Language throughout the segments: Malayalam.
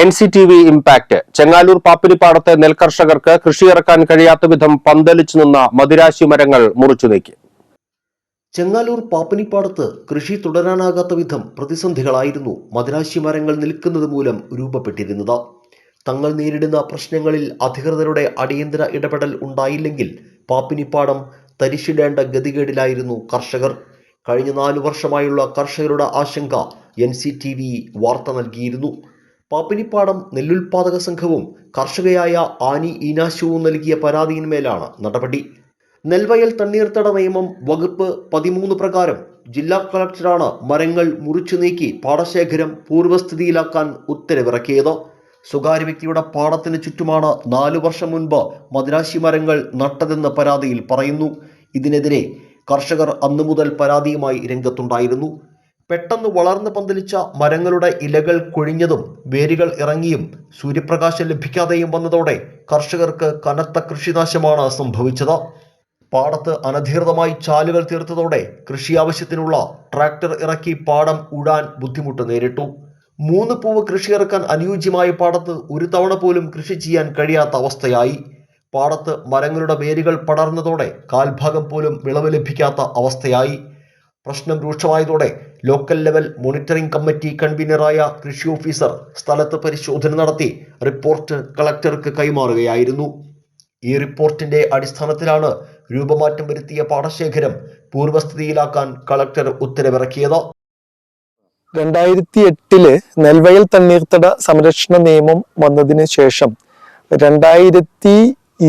N C T V impact. Chengaloor പാപ്പിനിപ്പാടത്തെ നെൽകർഷകർക്ക് കൃഷി ഇറക്കാൻ കഴിയാത്ത വിധം പന്തലിച്ചു നിന്ന മദിരാശി മരങ്ങൾ മുറിച്ചു നീക്കി. ചെങ്ങാലൂർ പാപ്പനിപ്പാടത്ത് കൃഷി തുടരാനാകാത്ത വിധം പ്രതിസന്ധികളായിരുന്നു മദിരാശി മരങ്ങൾ നിൽക്കുന്നത് മൂലം രൂപപ്പെട്ടിരുന്നത്. തങ്ങൾ നേരിടുന്ന പ്രശ്നങ്ങളിൽ അധികൃതരുടെ അടിയന്തര ഇടപെടൽ ഉണ്ടായില്ലെങ്കിൽ പാപ്പിനിപ്പാടം തരിശിടേണ്ട ഗതികേടിലായിരുന്നു കർഷകർ. കഴിഞ്ഞ നാലു വർഷമായുള്ള കർഷകരുടെ ആശങ്ക എൻ സി ടി വി വാർത്ത നൽകിയിരുന്നു. പാപ്പിനിപ്പാടം നെല്ലുൽപാദക സംഘവും കർഷകയായ ആനി ഈനാശുവും നൽകിയ പരാതിയിന്മേലാണ് നടപടി. നെൽവയൽ തണ്ണീർത്തട നിയമം വകുപ്പ് പതിമൂന്ന് പ്രകാരം ജില്ലാ കളക്ടറാണ് മരങ്ങൾ മുറിച്ചു നീക്കി പാടശേഖരം പൂർവസ്ഥിതിയിലാക്കാൻ ഉത്തരവിറക്കിയത്. സ്വകാര്യ വ്യക്തിയുടെ പാടത്തിന് ചുറ്റുമാണ് നാലു വർഷം മുൻപ് മദ്രാശി മരങ്ങൾ നട്ടതെന്ന് പരാതിയിൽ പറയുന്നു. ഇതിനെതിരെ കർഷകർ അന്നു മുതൽ പരാതിയുമായി രംഗത്തുണ്ടായിരുന്നു. പെട്ടെന്ന് വളർന്ന് പന്തലിച്ച മരങ്ങളുടെ ഇലകൾ കൊഴിഞ്ഞതും വേരുകൾ ഇറങ്ങിയും സൂര്യപ്രകാശം ലഭിക്കാതെയും വന്നതോടെ കർഷകർക്ക് കനത്ത കൃഷിനാശമാണ് സംഭവിച്ചത്. പാടത്ത് അനധികൃതമായി ചാലുകൾ തീർത്തതോടെ കൃഷി ആവശ്യത്തിനുള്ള ട്രാക്ടർ ഇറക്കി പാടം ഉടാൻ ബുദ്ധിമുട്ട് നേരിട്ടു. മൂന്ന് പൂവ് കൃഷി ഇറക്കാൻ അനുയോജ്യമായ പാടത്ത് ഒരു തവണ പോലും കൃഷി ചെയ്യാൻ കഴിയാത്ത അവസ്ഥയായി. പാടത്ത് മരങ്ങളുടെ വേരുകൾ പടർന്നതോടെ കാൽഭാഗം പോലും വിളവ് ലഭിക്കാത്ത അവസ്ഥയായി. പ്രശ്നം രൂക്ഷമായതോടെ ലോക്കൽ ലെവൽ മോണിറ്ററിംഗ് കമ്മിറ്റി കൺവീനറായ കൃഷി ഓഫീസർ സ്ഥലത്ത് പരിശോധന നടത്തി റിപ്പോർട്ട് കളക്ടർക്ക് കൈമാറുകയായിരുന്നു. ഈ റിപ്പോർട്ടിന്റെ അടിസ്ഥാനത്തിലാണ് രൂപമാറ്റം വരുത്തിയ പാടശേഖരം പൂർവസ്ഥിതിയിലാക്കാൻ കളക്ടർ ഉത്തരവിറക്കിയത്. രണ്ടായിരത്തി എട്ടിൽ നെൽവയൽ തണ്ണീർത്തട സംരക്ഷണ നിയമം വന്നതിന് ശേഷം രണ്ടായിരത്തി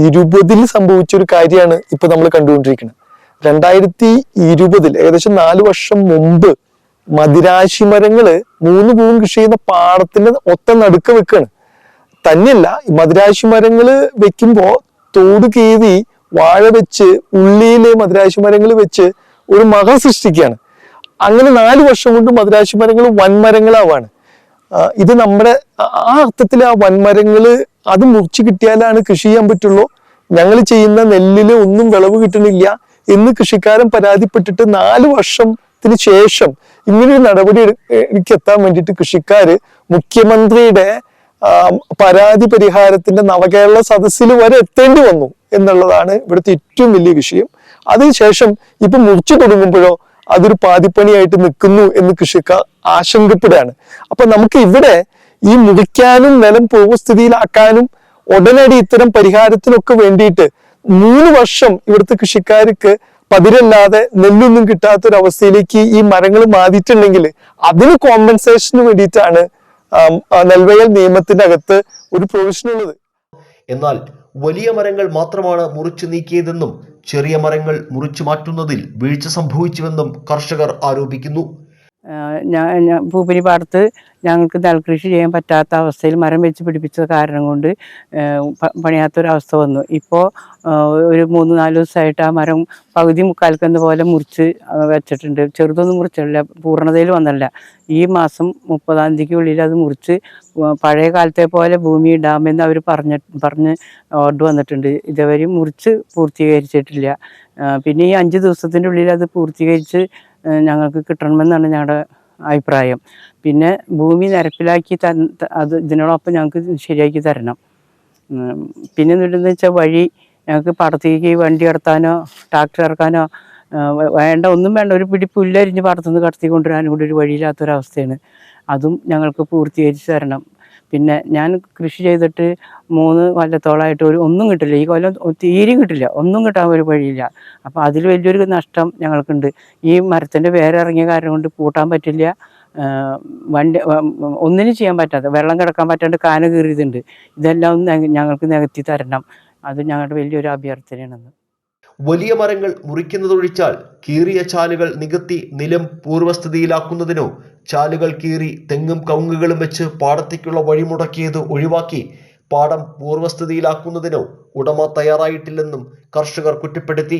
ഇരുപതിൽ സംഭവിച്ച ഒരു കാര്യമാണ് ഇപ്പൊ നമ്മൾ കണ്ടുകൊണ്ടിരിക്കുന്നത്. രണ്ടായിരത്തി ഇരുപതിൽ ഏകദേശം നാല് വർഷം മുമ്പ് മദിരാശി മരങ്ങൾ മൂന്ന് പൂവും കൃഷി ചെയ്യുന്ന പാടത്തിന്റെ ഒത്ത നടുക്ക് വെക്കാണ്. തന്നെയല്ല ഈ മദിരാശി മരങ്ങൾ വെക്കുമ്പോ തോട് കീതി വാഴ വെച്ച് ഉള്ളിയിലെ മദിരാശി മരങ്ങൾ വെച്ച് ഒരു മക സൃഷ്ടിക്കുകയാണ്. അങ്ങനെ നാല് വർഷം കൊണ്ട് മദിരാശി മരങ്ങൾ വൻമരങ്ങളാവാണ്. ഇത് നമ്മുടെ ആ അർത്ഥത്തിൽ ആ വൻമരങ്ങൾ അത് മുറിച്ച് കിട്ടിയാലാണ് കൃഷി ചെയ്യാൻ പറ്റുള്ളൂ. ഞങ്ങൾ ചെയ്യുന്ന നെല്ലിൽ ഒന്നും വിളവ് കിട്ടണില്ല എന്ന് കൃഷിക്കാരൻ പരാതിപ്പെട്ടിട്ട് നാല് വർഷത്തിന് ശേഷം ഇങ്ങനൊരു നടപടി എത്താൻ വേണ്ടിയിട്ട് കൃഷിക്കാര് മുഖ്യമന്ത്രിയുടെ പരാതി പരിഹാരത്തിന്റെ നവകേരള സദസ്സിൽ വരെ എത്തേണ്ടി വന്നു എന്നുള്ളതാണ് ഇവിടുത്തെ ഏറ്റവും വലിയ വിഷയം. അതിനുശേഷം ഇപ്പൊ മുറിച്ചു തുടങ്ങുമ്പോഴോ അതൊരു പാതിപ്പണിയായിട്ട് നിൽക്കുന്നു എന്ന് കൃഷിക്കാർ ആശങ്കപ്പെടുകയാണ്. അപ്പൊ നമുക്ക് ഇവിടെ ഈ മുറിക്കാനും നിലം പൂർവസ്ഥിതിയിലാക്കാനും ഉടനടി ഇത്തരം പരിഹാരത്തിനൊക്കെ വേണ്ടിയിട്ട് മൂന്ന് വർഷം ഇവിടുത്തെ കൃഷിക്കാർക്ക് പതിരല്ലാതെ നെല്ലൊന്നും കിട്ടാത്തൊരവസ്ഥയിലേക്ക് ഈ മരങ്ങൾ മാറിയിട്ടുണ്ടെങ്കിൽ അതിന് കോമ്പൻസേഷന് വേണ്ടിയിട്ടാണ് നെൽവയൽ നിയമത്തിന്റെ അകത്ത് ഒരു പ്രൊവിഷൻ ഉള്ളത്. എന്നാൽ വലിയ മരങ്ങൾ മാത്രമാണ് മുറിച്ചു നീക്കിയതെന്നും ചെറിയ മരങ്ങൾ മുറിച്ചു മാറ്റുന്നതിൽ വീഴ്ച സംഭവിച്ചുവെന്നും കർഷകർ ആരോപിക്കുന്നു. ഞാൻ പൂപ്പനി പാടത്ത് ഞങ്ങൾക്ക് നെൽകൃഷി ചെയ്യാൻ പറ്റാത്ത അവസ്ഥയിൽ മരം വെച്ച് പിടിപ്പിച്ച കാരണം കൊണ്ട് പണിയാത്തൊരവസ്ഥ വന്നു. ഇപ്പോൾ ഒരു മൂന്ന് നാല് ദിവസമായിട്ട് ആ മരം പകുതി മുക്കാൽക്കുന്ന പോലെ മുറിച്ച് വെച്ചിട്ടുണ്ട്. ചെറുതൊന്നും മുറിച്ചില്ല പൂർണതയിൽ വന്നല്ല. ഈ മാസം മുപ്പതാം തീയതിക്കുള്ളിൽ അത് മുറിച്ച് പഴയ കാലത്തെ പോലെ ഭൂമി ഇടാമെന്ന് അവർ പറഞ്ഞ പറഞ്ഞ് ഓർഡർ വന്നിട്ടുണ്ട്. ഇതുവരെയും മുറിച്ച് പൂർത്തീകരിച്ചിട്ടില്ല. പിന്നെ ഈ അഞ്ച് ദിവസത്തിന്റെ ഉള്ളിൽ അത് പൂർത്തീകരിച്ച് ഞങ്ങൾക്ക് കിട്ടണമെന്നാണ് ഞങ്ങളുടെ അഭിപ്രായം. പിന്നെ ഭൂമി നിരപ്പിലാക്കി ത അത് ഇതിനോടൊപ്പം ഞങ്ങൾക്ക് ശരിയാക്കി തരണം. പിന്നെ എന്നിട്ടെന്ന് വെച്ചാൽ വഴി ഞങ്ങൾക്ക് പടത്തേക്ക് വണ്ടി കടത്താനോ ട്രാക്ടർ ഇറക്കാനോ വേണ്ട ഒന്നും വേണ്ട ഒരു പിടി പുല്ലരിഞ്ഞ് പടത്തുനിന്ന് കടത്തി കൊണ്ടുവരാനും കൂടി ഒരു വഴിയില്ലാത്തൊരവസ്ഥയാണ്. അതും ഞങ്ങൾക്ക് പൂർത്തീകരിച്ച് തരണം. പിന്നെ ഞാൻ കൃഷി ചെയ്തിട്ട് മൂന്ന് കൊല്ലത്തോളമായിട്ട് ഒരു ഒന്നും കിട്ടില്ല. ഈ കൊല്ലം തീരെയും കിട്ടില്ല. ഒന്നും കിട്ടാൻ ഒരു വഴിയില്ല. അപ്പോൾ അതിൽ വലിയൊരു നഷ്ടം ഞങ്ങൾക്കുണ്ട്. ഈ മരത്തിന്റെ വേരിറങ്ങിയ കാരണം കൊണ്ട് പൂട്ടാൻ പറ്റില്ല. വണ്ടി ഒന്നിനും ചെയ്യാൻ പറ്റാതെ വെള്ളം കിടക്കാൻ പറ്റാണ്ട് കാന കീറിയതുണ്ട്. ഇതെല്ലാം ഞങ്ങൾക്ക് നികത്തി തരണം. അത് ഞങ്ങളുടെ വലിയൊരു അഭ്യർത്ഥനയാണെന്ന്. വലിയ മരങ്ങൾ മുറിക്കുന്നതൊഴിച്ചാൽ കീറിയ ചാലുകൾ നികത്തി നിലം പൂർവസ്ഥിതിയിലാക്കുന്നതിനോ ചാലുകൾ കീറി തെങ്ങും കവുങ്ങുകളും വെച്ച് പാടത്തേക്കുള്ള വഴിമുടക്കിയത് ഒഴിവാക്കി പാടം പൂർവസ്ഥിതിയിലാക്കുന്നതിനോ ഉടമ തയ്യാറായിട്ടില്ലെന്നും കർഷകർ കുറ്റപ്പെടുത്തി.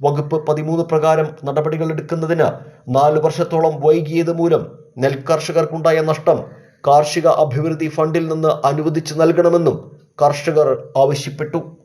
വകുപ്പ് പതിമൂന്ന് പ്രകാരം നടപടികൾ എടുക്കുന്നതിന് നാല് വർഷത്തോളം വൈകിയത് മൂലം നെൽകർഷകർക്കുണ്ടായ നഷ്ടം കാർഷിക അഭിവൃദ്ധി ഫണ്ടിൽ നിന്ന് അനുവദിച്ചു നൽകണമെന്നും കർഷകർ ആവശ്യപ്പെട്ടു.